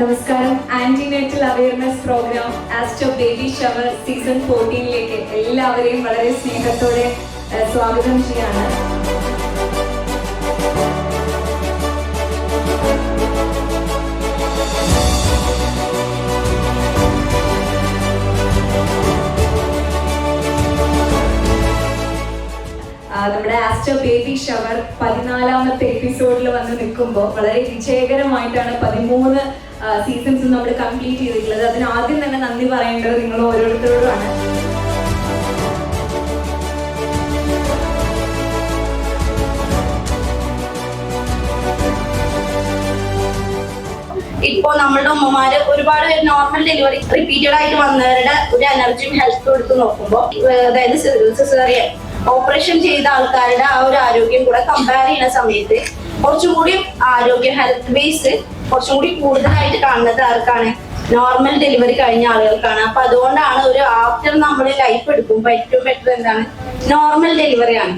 നമസ്കാരം. Antenatal awareness program Aster baby shower season ഫോർട്ടീനിലേക്ക് എല്ലാവരെയും വളരെ സ്നേഹത്തോടെ സ്വാഗതം ചെയ്യാണ്. നമ്മുടെ ആസ്റ്റർ ബേബി ഷവർ പതിനാലാമത്തെ എപ്പിസോഡിൽ വന്ന് നിൽക്കുമ്പോൾ വളരെ വിജയകരമായിട്ടാണ് പതിമൂന്ന് സീസൺസ് നമ്മൾ കംപ്ലീറ്റ് ചെയ്തിട്ടുള്ളത് അതിന് ആദ്യം തന്നെ നന്ദി പറയേണ്ടത് നിങ്ങൾ ഓരോരുത്തരോടുമാണ് ഇപ്പോ നമ്മളുടെ ഉമ്മമാര് ഒരുപാട് പേര് നോർമൽ ഡെലിവറി റിപ്പീറ്റഡ് ആയിട്ട് വന്നവരുടെ ഒരു എനർജിയും ഹെൽത്തും എടുത്ത് നോക്കുമ്പോൾ അതായത് സിസേറിയൻ ഓപ്പറേഷൻ ചെയ്ത ആൾക്കാരുടെ ആ ഒരു ആരോഗ്യം കൂടെ കമ്പയർ ചെയ്യുന്ന സമയത്ത് കുറച്ചും കൂടി ആരോഗ്യ ഹെൽത്ത് ബേസ് കുറച്ചും കൂടി കൂടുതലായിട്ട് കാണുന്നത് ആർക്കാണ്? നോർമൽ ഡെലിവറി കഴിഞ്ഞ ആളുകൾക്കാണ്. അപ്പൊ അതുകൊണ്ടാണ് ഒരു ആഫ്റ്റർ നമ്മൾ ലൈഫ് എടുക്കുമ്പോൾ ഏറ്റവും ബെറ്റർ എന്താണ്? നോർമൽ ഡെലിവറിയാണ്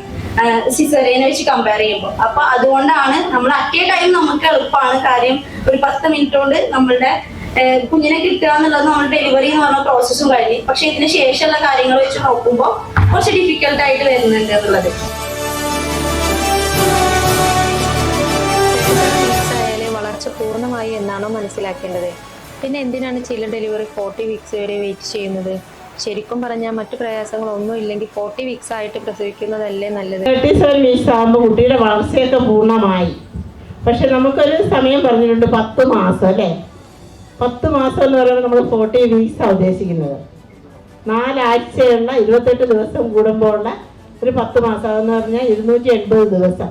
സിസേറിയനെ വെച്ച് കമ്പയർ ചെയ്യുമ്പോൾ അപ്പൊ അതുകൊണ്ടാണ് നമ്മൾ അറ്റേ ടൈം നമുക്ക് എളുപ്പമാണ് കാര്യം. ഒരു പത്ത് മിനിറ്റ് കൊണ്ട് നമ്മളുടെ കുഞ്ഞിനെ കിട്ടുക എന്നുള്ളത് നമ്മൾ ഡെലിവറി എന്ന് പറഞ്ഞ പ്രോസസ്സും കഴിഞ്ഞ്. പക്ഷെ ഇതിന് ശേഷമുള്ള കാര്യങ്ങൾ വെച്ച് നോക്കുമ്പോൾ കുറച്ച് ഡിഫിക്കൽട്ട് ആയിട്ട് വരുന്നുണ്ട് എന്നുള്ളത്. പൂർണമായി എന്നാണോ മനസ്സിലാക്കേണ്ടത്? പിന്നെ എന്തിനാണ് ചില ഡെലിവറി ഫോർട്ടി വീക്സ് വരെ വെയിറ്റ് ചെയ്യുന്നത്? ശരിക്കും പറഞ്ഞാൽ മറ്റു പ്രയാസങ്ങളൊന്നും ഇല്ലെങ്കിൽ ഫോർട്ടി വീക്സ് ആയിട്ട് പ്രസവിക്കുന്നതല്ലേ നല്ലത്? തേർട്ടി സെവൻ വീക്സ് ആകുമ്പോൾ കുട്ടിയുടെ വളർച്ചയൊക്കെ പൂർണമായി. പക്ഷെ നമുക്കൊരു സമയം പറഞ്ഞിട്ടുണ്ട് പത്ത് മാസം അല്ലേ? പത്ത് മാസം എന്ന് പറയുമ്പോൾ നമ്മൾ ഫോർട്ടി വീക്സാണ് ഉദ്ദേശിക്കുന്നത്. നാലാഴ്ചയുള്ള ഇരുപത്തെട്ട് ദിവസം കൂടുമ്പോൾ ഉള്ള ഒരു പത്ത് മാസം എന്ന് പറഞ്ഞാൽ ഇരുന്നൂറ്റി എൺപത് ദിവസം.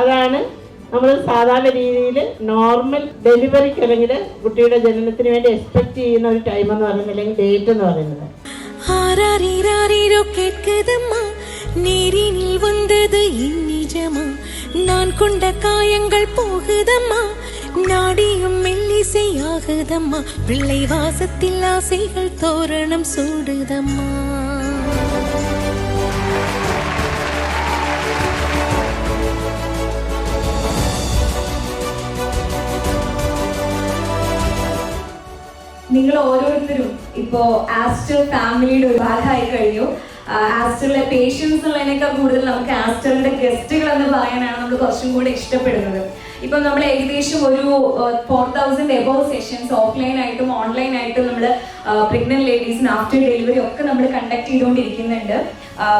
അതാണ് നമ്മൾ സാധാരണ രീതിയിൽ നോർമൽ ഡെലിവറിക്ക് അല്ലെങ്കിൽ കുട്ടിയുടെ ജനനത്തിന് വേണ്ടി എക്സ്പെക്ട് ചെയ്യുന്ന ഒരു ടൈം എന്ന് പറയുന്നത് അല്ലെങ്കിൽ ഡേറ്റ് എന്ന് പറയുന്നത് ஆராரிராரிரோ கேட்குதம்மா நேரினில் வந்தது இந்நிஜமா நான் கொண்ட காயங்கள் போகுதம்மா நாடியும் மெல்லிசையாகுதம்மா பிள்ளை வாசத்தில் ஆசைகள் தோரணம் சூடுதம்மா നിങ്ങൾ ഓരോരുത്തരും ഇപ്പോ ആസ്റ്റർ ഫാമിലിയുടെ ഒരു ഭാഗമായി കഴിഞ്ഞു. ആസ്റ്ററിലെ പേഷ്യൻസ് ഉള്ളതിനേക്കാൾ കൂടുതൽ നമുക്ക് ആസ്റ്ററിന്റെ ഗസ്റ്റുകൾ എന്ന് പറയാനാണ് നമ്മൾ കുറച്ചും കൂടി ഇഷ്ടപ്പെടുന്നത്. ഇപ്പൊ നമ്മൾ ഏകദേശം ഒരു four thousand above sessions offline ആയിട്ടും ഓൺലൈൻ ആയിട്ടും നമ്മൾ പ്രഗ്നന്റ് ലേഡീസിന് ആഫ്റ്റർ ഡെലിവറി ഒക്കെ നമ്മൾ കണ്ടക്ട് ചെയ്തുകൊണ്ടിരിക്കുന്നുണ്ട്.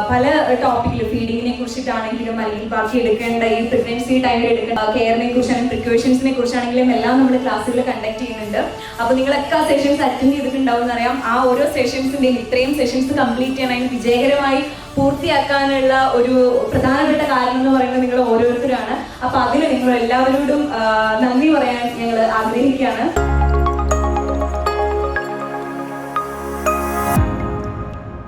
പല ടോപ്പിക്കിലും ഫീഡിങ്ങിനെ കുറിച്ചിട്ടാണെങ്കിലും അല്ലെങ്കിൽ ബാക്കി എടുക്കേണ്ട ഈ പ്രഗ്നൻസി ടൈമിൽ എടുക്കേണ്ട കെയറിനെ കുറിച്ചാണെങ്കിലും പ്രിക്കോഷൻസിനെ കുറിച്ചാണെങ്കിലും എല്ലാം നമ്മൾ ക്ലാസ്സുകൾ കണ്ടക്ട് ചെയ്യുന്നുണ്ട്. അപ്പോൾ നിങ്ങളൊക്കെ ആ സെഷൻസ് അറ്റൻഡ് ചെയ്തിട്ടുണ്ടാവും എന്നറിയാം ആ ഓരോ സെഷൻസിന്റെയും ഇത്രയും സെഷൻസ് കംപ്ലീറ്റ് ചെയ്യാനായി വിജയകരമായി പൂർത്തിയാക്കാനുള്ള ഒരു പ്രധാനപ്പെട്ട കാര്യം എന്ന് പറയുന്നത് നിങ്ങൾ ഓരോരുത്തരാണ് അപ്പൊ അതിന് നിങ്ങൾ എല്ലാവരോടും നന്ദി പറയാൻ ഞങ്ങൾ ആഗ്രഹിക്കുകയാണ്.